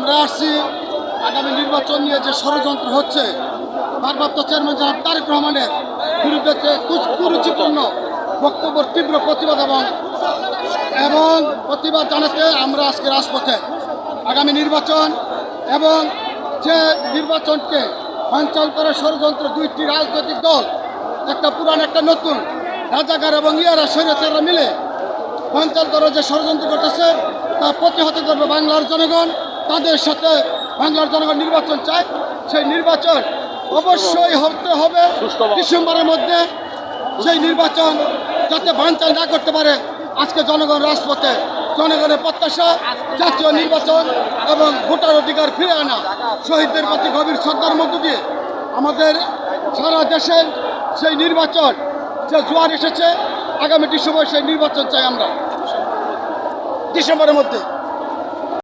আমরা আসছি আগামী নির্বাচন নিয়ে যে ষড়যন্ত্র হচ্ছে, ভারপ্রাপ্ত চেয়ারম্যান জনাব তারেক রহমানের বিরুদ্ধে কুরুচিপূর্ণ বক্তব্য, তীব্র প্রতিবাদ এবং এবং প্রতিবাদ জানাতে আমরা আজকে রাজপথে আগামী নির্বাচন এবং যে নির্বাচনকে সঞ্চাল করে ষড়যন্ত্র দুইটি রাজনৈতিক দল, একটা পুরান, একটা নতুন, রাজাকার এবং ইয়ারা স্বৈরাচাররা মিলে সঞ্চাল করে যে ষড়যন্ত্র করতেছে, তা প্রতিহত করবে বাংলার জনগণ। তাদের সাথে বাংলার জনগণ নির্বাচন চায় সেই নির্বাচন অবশ্যই হতে হবে ডিসেম্বরের মধ্যে। সেই নির্বাচন যাতে বানচাল না করতে পারে আজকে জনগণ রাজপথে জনগণের প্রত্যাশা জাতীয় নির্বাচন এবং ভোটার অধিকার ফিরে আনা শহীদদের প্রতি গভীর শ্রদ্ধার মধ্য দিয়ে আমাদের সারা দেশের সেই নির্বাচন যে জোয়ার এসেছে আগামী ডিসেম্বর সেই নির্বাচন চাই আমরা। ডিসেম্বরের মধ্যে।